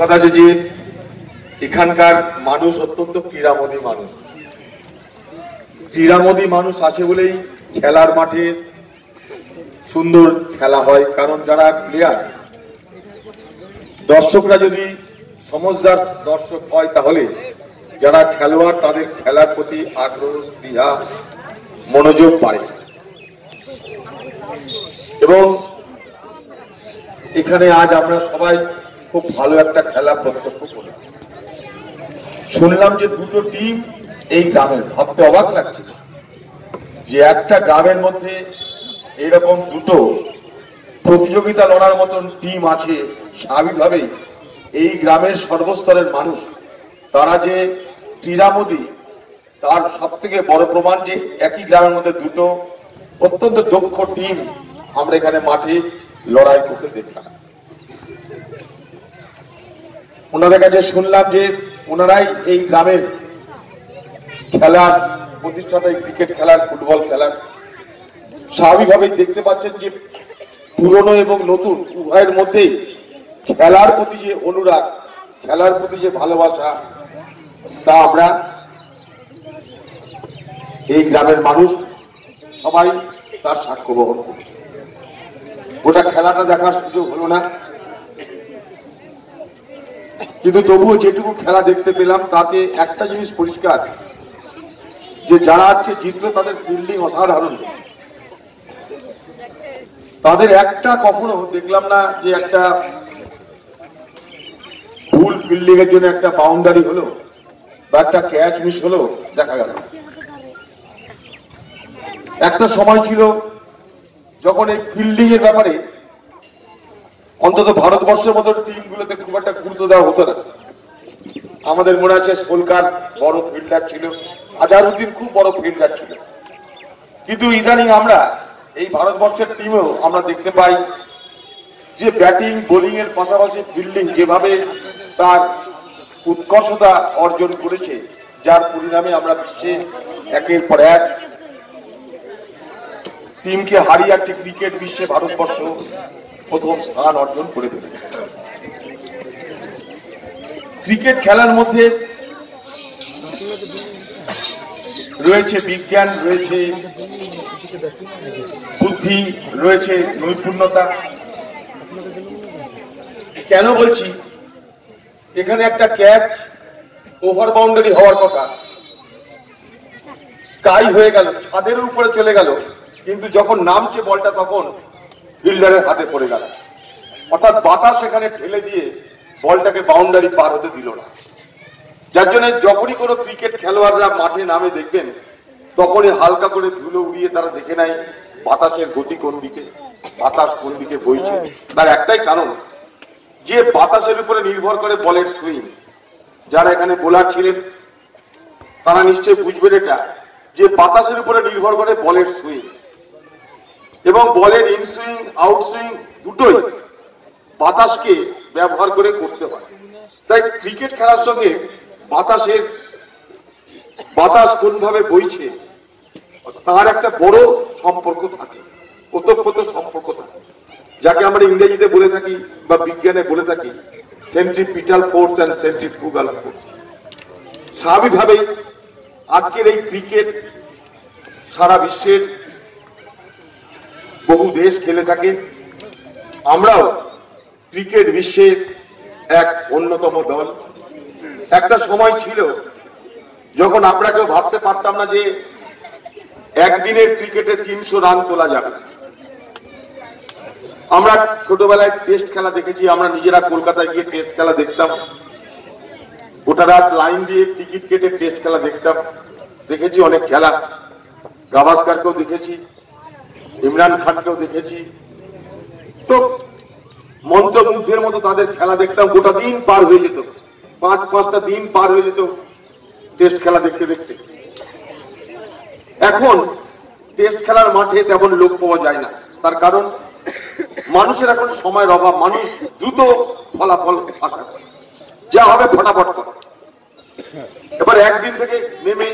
কথা আছে যে, এখানকার মানুষ অত্যন্ত ক্রীড়ামোদী মানুষ। ক্রীড়ামোদী মানুষ আছে বলেই খেলার মাঠে সুন্দর খেলা হয়, কারণ যারা প্লেয়ার দর্শকরা যদি সমজদার দর্শক হয় তাহলে যারা খেলোয়াড় তাদের খেলার প্রতি আগ্রহ, স্পৃহা, মনোযোগ বাড়ে। এবং এখানে আজ আমরা সবাই খুব ভালো একটা খেলা প্রত্যক্ষ করি। শুনলাম যে দুটো টিম এই গ্রামের, ভাবতে অবাক লাগছে যে একটা গ্রামের মধ্যে এরকম দুটো প্রতিযোগিতা লড়ার মতন টিম আছে, স্বাভাবিকভাবেই এই গ্রামের সর্বস্তরের মানুষ, তারা যে ক্রীড়ামোদী, তার সব থেকে বড় প্রমাণ যে একই গ্রামের মধ্যে দুটো অত্যন্ত দক্ষ টিম আমরা এখানে মাঠে লড়াই করতে দেখলাম। ওনাদের কাছে শুনলাম যে ওনারাই এই গ্রামের খেলার প্রতিষ্ঠাতা ক্রিকেট খেলার, ফুটবল খেলার। স্বাভাবিকভাবেই দেখতে পাচ্ছেন যে পুরনো এবং নতুন উভয়ের মধ্যেই খেলার প্রতি যে অনুরাগ, খেলার প্রতি যে ভালোবাসা, তা আমরা এই গ্রামের মানুষ সবাই তার সাক্ষ্য বহন করি গোটা খেলাটা দেখার সুযোগ হলো না। কিন্তু তবুও যেটুকু খেলা দেখতে পেলাম, তাতে একটা জিনিস পরিষ্কার, যে যারা আজকে জিতলো তাদের ফিল্ডিং অসাধারণ। তাদের একটা কখনো দেখলাম না যে একটা ভুল ফিল্ডিং এর জন্য একটা বাউন্ডারি হলো, বা একটা ক্যাচ মিস হলো, দেখা গেল। একটা সময় ছিল যখন এই ফিল্ডিং এর ব্যাপারে অন্তত ভারতবর্ষের মতো টিমগুলোতে খুব একটা গুরুত্ব দেওয়া হতো না। আমাদের মনে আছে সোলকার বড় ফিল্ডার ছিল, আজারউদ্দিন খুব বড় ফিল্ডার ছিল। কিন্তু ইদানিং আমরা এই ভারতবর্ষের টিমেও আমরা দেখতে পাই যে ব্যাটিং বোলিং এর পাশাপাশি ফিল্ডিং যেভাবে তার উৎকর্ষতা অর্জন করেছে, যার পরিণামে আমরা বিশ্বে একের পর এক টিমকে হারিয়ে একটি ক্রিকেট বিশ্বে ভারতবর্ষ প্রথম স্থান অর্জন করে ফেলেছে ক্রিকেট খেলার মধ্যে রয়েছে বিজ্ঞান, রয়েছে বুদ্ধি, রয়েছে নৈপুণ্যতা। কেন বলছি? এখানে একটা ক্যাচ ওভার বাউন্ডারি হওয়ার কথা। স্কাই হয়ে গেল, ছাদের উপরে চলে গেল। কিন্তু যখন নামছে বলটা তখন ফিল্ডারের হাতে পড়ে গেল অর্থাৎ বাতাস সেখানে ঠেলে দিয়ে বলটাকে বাউন্ডারি পার হতে দিল না। যার জন্য যখনই কোনো ক্রিকেট খেলোয়াড়রা মাঠে নামে দেখবেন, তখনই হালকা করে ধুলো উড়িয়ে তারা দেখে নেয় বাতাসের গতি কোন দিকে, বাতাস কোন দিকে বইছে। তার একটাই কারণ, যে বাতাসের উপরে নির্ভর করে বলের সুইং যারা এখানে বোলার ছিলেন, তারা নিশ্চয়ই বুঝবেন এটা, যে বাতাসের উপরে নির্ভর করে বলের সুইং এবং বলের ইন সুইং আউট সুইং দুটোই বাতাসকে ব্যবহার করে করতে হয় তাই ক্রিকেট খেলার সঙ্গে বাতাসের, বাতাস কোনভাবে বইছে, তার একটা বড় সম্পর্ক থাকে, ওতপ্রোত সম্পর্ক থাকে। যাকে আমরা ইংরেজিতে বলে থাকি বা বিজ্ঞানে বলে থাকি centripetal force and centrifugal force স্বাভাবিকভাবেই আজকের এই ক্রিকেট সারা বিশ্বের বহু দেশ খেলে থাকে। আমরাও ক্রিকেট বিশ্বের এক অন্যতম দল। একটা সময় ছিল যখন আমরা কেউ ভাবতে পারতাম না যে একদিনের ক্রিকেটে তিনশো রান তোলা যাবে। আমরা ছোটবেলায় টেস্ট খেলা দেখেছি, আমরা নিজেরা কলকাতায় গিয়ে টেস্ট খেলা দেখতাম। গোটা রাত লাইন দিয়ে টিকিট কেটে টেস্ট খেলা দেখতাম। দেখেছি অনেক খেলা। গাভাস্কারকেও দেখেছি। ইমরান খানকেও দেখেছি। তো মন্ত্রমুগ্ধের মতো তাদের খেলা দেখতাম, গোটা দিন পার হয়ে যেত। পাঁচ, পাঁচটা দিন পার হয়ে যেত টেস্ট খেলা দেখতে দেখতে। এখন টেস্ট খেলার মাঠে তেমন লোক পাওয়া যায় না। তার কারণ, মানুষের এখন সময়ের অভাব, মানুষ দ্রুত ফলাফল আশা করে যা হবে ফটাফট করে। এবার একদিন থেকে নেমে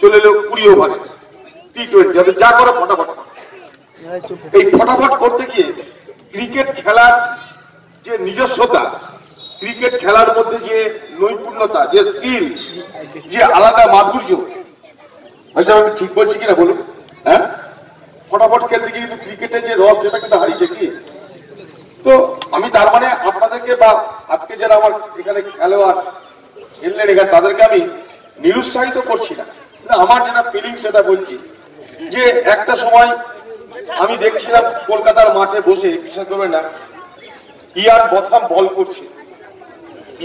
চলে এলো কুড়ি ওভারে। টি টোয়েন্টি যা করে ফটাফট। এই ফটাফট করতে গিয়ে ক্রিকেট খেলার যে নিজস্বতা, ক্রিকেট খেলার মধ্যে যে নৈপুণ্যতা, যে স্কিল যে আলাদা মাধুর্য আমি ঠিক বলছি কিনা বলুন? হ্যাঁ? ফটাফট খেলতে গিয়ে ক্রিকেটের যে রস, সেটা কিন্তু হারিয়েছে কি? তো আমি তার মানে আপনাদেরকে বা আজকে যারা আমার এখানে খেলোয়াড়, খেললেন এখানে, তাদেরকে আমি নিরুৎসাহিত করছি না। আমার যেটা ফিলিং সেটা বলছি যে একটা সময় আমি দেখছিলাম কলকাতার মাঠে বসে, বিশ্বাস করবেন না ইয়ান বথাম বল করছে।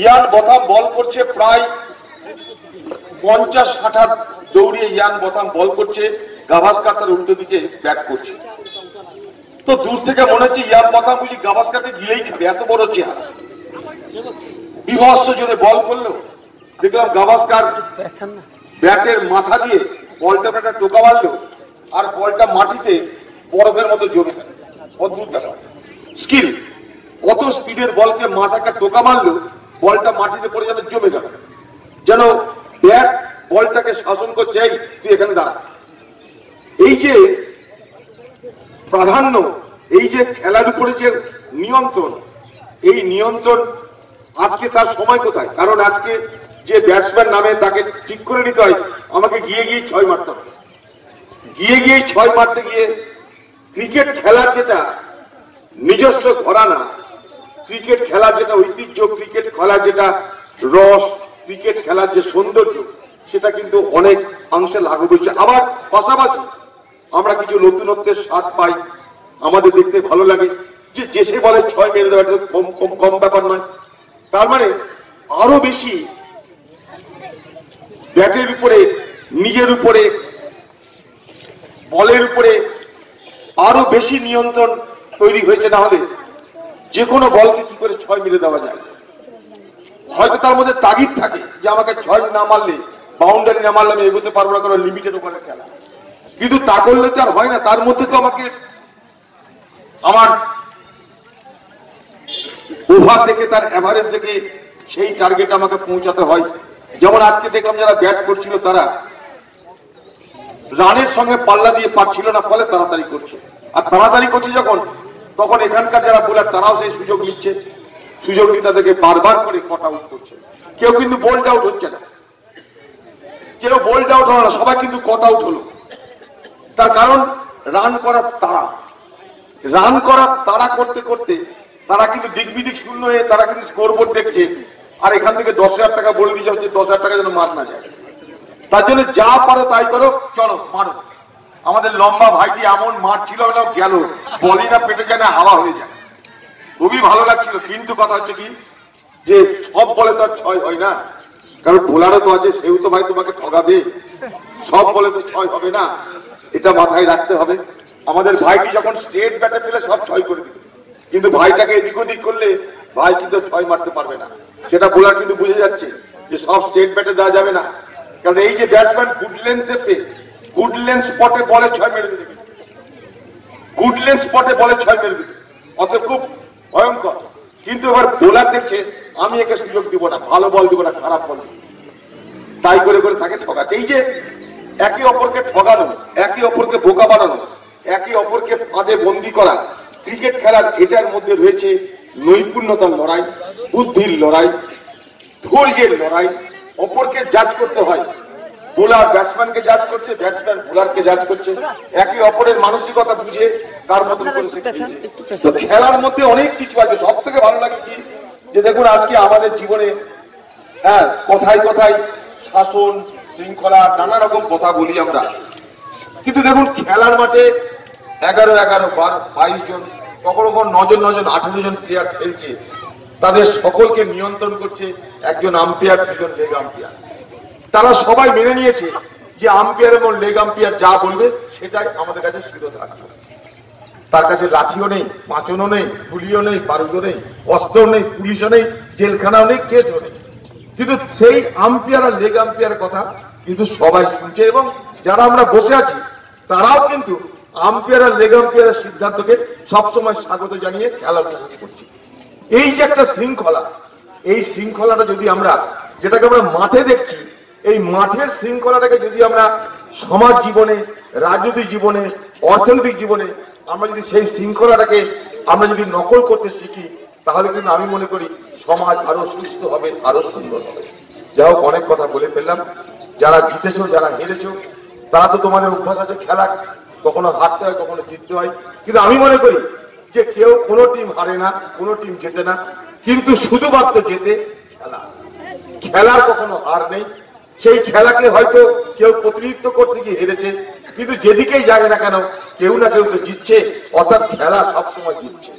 ইয়ান বথাম বল করছে প্রায় পঞ্চাশ ষাট হাত দৌড়িয়ে ইয়ান বথাম বল করছে, গাভাস্কার তার উল্টো দিকে ব্যাট করছে। তো দূর থেকে মনে হচ্ছে ইয়ান বথাম বুঝি গাভাস্কারকে গিলেই খাবে এত বড় চেহারা। বিভৎস জোরে বল করল। দেখলাম গাভাস্কার ব্যাটের মাথা দিয়ে বলটা একটা টোকা মারলো, আর বলটা মাটিতে বরফের মতো জমে অদ্ভুত ব্যাপার। স্কিল অত স্পিডের বলকে মাথাটা টোকা মারলো বলটা মাটিতে পড়ে যেন জমে গেল যেন ব্যাট বলটাকে শাসন করছে, এই, তুই এখানে দাঁড়া। এই যে প্রাধান্য, এই যে খেলার উপরে যে নিয়ন্ত্রণ, এই নিয়ন্ত্রণ আজকে তার সময় কোথায়? কারণ আজকে যে ব্যাটসম্যান নামে তাকে ঠিক করে নিতে হয়, আমাকে গিয়ে গিয়ে ছয় মারতে হবে। গিয়ে গিয়ে ছয় মারতে গিয়ে ক্রিকেট খেলার যেটা নিজস্ব ঘরানা, ক্রিকেট খেলার যেটা ঐতিহ্য, ক্রিকেট খেলার যেটা রস, ক্রিকেট খেলার যে সৌন্দর্য, সেটা কিন্তু অনেক অংশে লাগু হচ্ছে। আবার পাশাপাশি আমরা কিছু নতুনত্বের স্বাদ পাই, আমাদের দেখতে ভালো লাগে। যে জেসে বলে ছয় মেরে দেওয়া কম কম কম ব্যাপার নয়। তার মানে আরও বেশি ব্যাটের উপরে, নিজের উপরে, বলের উপরে আরও বেশি নিয়ন্ত্রণ তৈরি হয়েছে না হলে যে কোনো বলকে কি করে ছয় মেরে দেওয়া যায়? হয়তো তার মধ্যে তাগিদ থাকে যে আমাকে ছয় না মারলে বাউন্ডারি না মারলে আমি এগোতে পারব না, কারণ লিমিটেড ওখানে খেলা। কিন্তু তা করলে তো আর হয় না, তার মধ্যে তো আমাকে আমার ওভার থেকে তার অ্যাভারেজ থেকে সেই টার্গেট আমাকে পৌঁছাতে হয়। যেমন আজকে দেখলাম যারা ব্যাট করছিল তারা রানের সঙ্গে পাল্লা দিয়ে পারছিল না, ফলে তাড়াতাড়ি করছে। আর তাড়াতাড়ি করছে যখন, তখন এখানকার যারা বোলার তারাও সেই সুযোগ নিচ্ছে। সুযোগ নিয়ে তাদেরকে বারবার করে কট আউট করছে। কেউ কিন্তু বোল্ড আউট হচ্ছে না। কেউ বোল্ড আউট হলো না, সবাই কিন্তু কট আউট হলো। তার কারণ রান করার তারা রান করার তারা করতে করতে তারা কিন্তু দিক শূন্য হয়ে তারা কিন্তু স্কোরবোর্ড দেখছে। আর এখান থেকে দশ হাজার টাকা বলে দিচ্ছে হচ্ছে দশ হাজার টাকা যেন মার না যায়। তার জন্য যা পারো তাই করো। চলো, মারো। আমাদের লম্বা ভাইটি এমন মাঠ ছিল গেল। বলি না পেটে যায় না হাওয়া হয়ে যায়। খুবই ভালো লাগছিল, কিন্তু কথা হচ্ছে কি, যে সব বলে তো ছয় হয় না। কারণ বোলারও তো আছে, সেও তো ভাই তোমাকে ঠগাবে। সব বলে তো ছয় হবে না। এটা মাথায় রাখতে হবে। আমাদের ভাইটি যখন স্টেট ব্যাটে পেলে সব ছয় করে দিবে। কিন্তু ভাইটাকে এদিক ওদিক করলে ভাই কিন্তু ছয় মারতে পারবে না। সেটা বোলার কিন্তু বুঝে যাচ্ছে যে সব স্টেট ব্যাটে দেওয়া যাবে না। কারণ এই যে ব্যাটসম্যান গুড লেন্থে পে গুড লেন্থ স্পটে বলে ছয় মেরে দিবে। গুড লেন্থ স্পটে বলে ছয় মেরে দেবে। অত খুব ভয়ঙ্কর। কিন্তু এবার বোলার দেখছে, আমি একে সুযোগ দিব না, ভালো বল দিব না, খারাপ বল। তাই করে করে তাকে ঠকাচ্ছে এই যে একে অপরকে ঠগানো, একে অপরকে বোকা বানানো, একে অপরকে ফাঁদে বন্দি করা, ক্রিকেট খেলার এটার মধ্যে রয়েছে নৈপুণ্যতার লড়াই, বুদ্ধির লড়াই, ধৈর্যের লড়াই অপরকে জাজ করতে হয়। বোলার ব্যাটসম্যানকে জাজ করছে ব্যাটসম্যান বোলারকে জাজ করছে। একে অপরের মানসিকতা বুঝে তার মতন করে তো খেলার মধ্যে অনেক কিছু আছে। সব থেকে ভালো লাগে কি? যে দেখুন আজকে আমাদের জীবনে হ্যাঁ কথায় কথায় শাসন শৃঙ্খলা নানা রকম কথা বলি আমরা। কিন্তু দেখুন খেলার মাঠে এগারো এগারো বারো বাইশ জন কখনো কখনো নজন নজন আঠেরো জন প্লেয়ার খেলছে। তাদের সকলকে নিয়ন্ত্রণ করছে একজন আম্পায়ার, দুজন লেগ আম্পায়ার। তারা সবাই মেনে নিয়েছে যে আম্পায়ার এবং লেগ আম্পায়ার যা বলবে সেটাই আমাদের কাছে শিরোধার্য তার কাছে লাঠিও নেই, পাঁচনও নেই, গুলিও নেই, বারুদও নেই অস্ত্র নেই, পুলিশও নেই, জেলখানাও নেই, কেসও নেই। কিন্তু সেই আম্পায়ার আর লেগ আম্পায়ারের কথা কিন্তু সবাই শুনছে এবং যারা আমরা বসে আছি, তারাও কিন্তু আম্পিয়ার আর লেগ আম্পায়ারের সিদ্ধান্তকে সবসময় স্বাগত জানিয়ে খেলা করছি। এই যে একটা শৃঙ্খলা, এই শৃঙ্খলাটা যদি আমরা, যেটাকে আমরা মাঠে দেখছি, এই মাঠের শৃঙ্খলাটাকে যদি আমরা সমাজ জীবনে, রাজনৈতিক জীবনে, অর্থনৈতিক জীবনে, আমরা যদি সেই শৃঙ্খলাটাকে আমরা যদি নকল করতে শিখি, তাহলে কিন্তু আমি মনে করি সমাজ আরও সুস্থ হবে, আরও সুন্দর হবে। যাই হোক, অনেক কথা বলে ফেললাম। যারা জিতেছ, যারা হেরেছো, তারা তো তোমাদের অভ্যাস আছে, খেলা কখনো হারতে হয়, কখনো জিততে হয়। কিন্তু আমি মনে করি যে কেউ কোনো টিম হারে না, কোনো টিম জেতে না, কিন্তু শুধুমাত্র জেতে খেলা। খেলার কখনো হার নেই। সেই খেলাকে হয়তো কেউ প্রতিনিধিত্ব করতে গিয়ে হেরেছে, কিন্তু যেদিকেই যায় না কেন, কেউ না কেউ তো জিতছে, অর্থাৎ খেলা সবসময় জিতছে।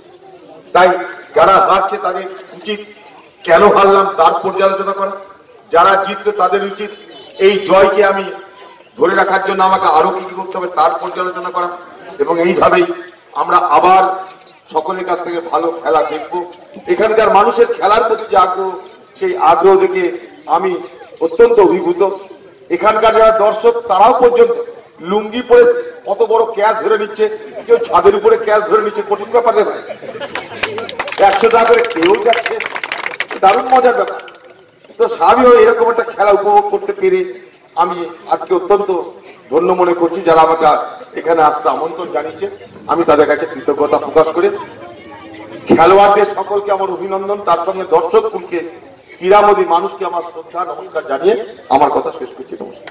তাই যারা হারছে তাদের উচিত কেন হারলাম তার পর্যালোচনা করা। যারা জিতলো তাদের উচিত এই জয়কে আমি ধরে রাখার জন্য আমাকে আরও কি করতে হবে তার পর্যালোচনা করা। এবং এইভাবেই আমরা আবার সকলের কাছ থেকে ভালো খেলা দেখব। এখানকার মানুষের খেলার প্রতি যে আগ্রহ, সেই আগ্রহ দেখে আমি অত্যন্ত অভিভূত। এখানকার যারা দর্শক, তারাও পর্যন্ত লুঙ্গি পরে কত বড় ক্যাশ ধরে নিচ্ছে। কেউ ছাদের উপরে ক্যাশ ধরে নিচ্ছে, কঠিন ব্যাপারে ভাই। একশো টাকা করে কেউ যাচ্ছে দারুণ মজার ব্যাপার। তো স্বামীও এরকম একটা খেলা উপভোগ করতে পেরে আমি আজকে অত্যন্ত ধন্য মনে করছি যারা আমাকে এখানে আসতে আমন্ত্রণ জানিয়েছে আমি তাদের কাছে কৃতজ্ঞতা প্রকাশ করে। খেলোয়াড়দের সকলকে আমার অভিনন্দন। তার সঙ্গে দর্শক কুলকে ক্রীড়ামোদী মানুষকে আমার শ্রদ্ধা, নমস্কার জানিয়ে আমার কথা শেষ করছি। নমস্কার।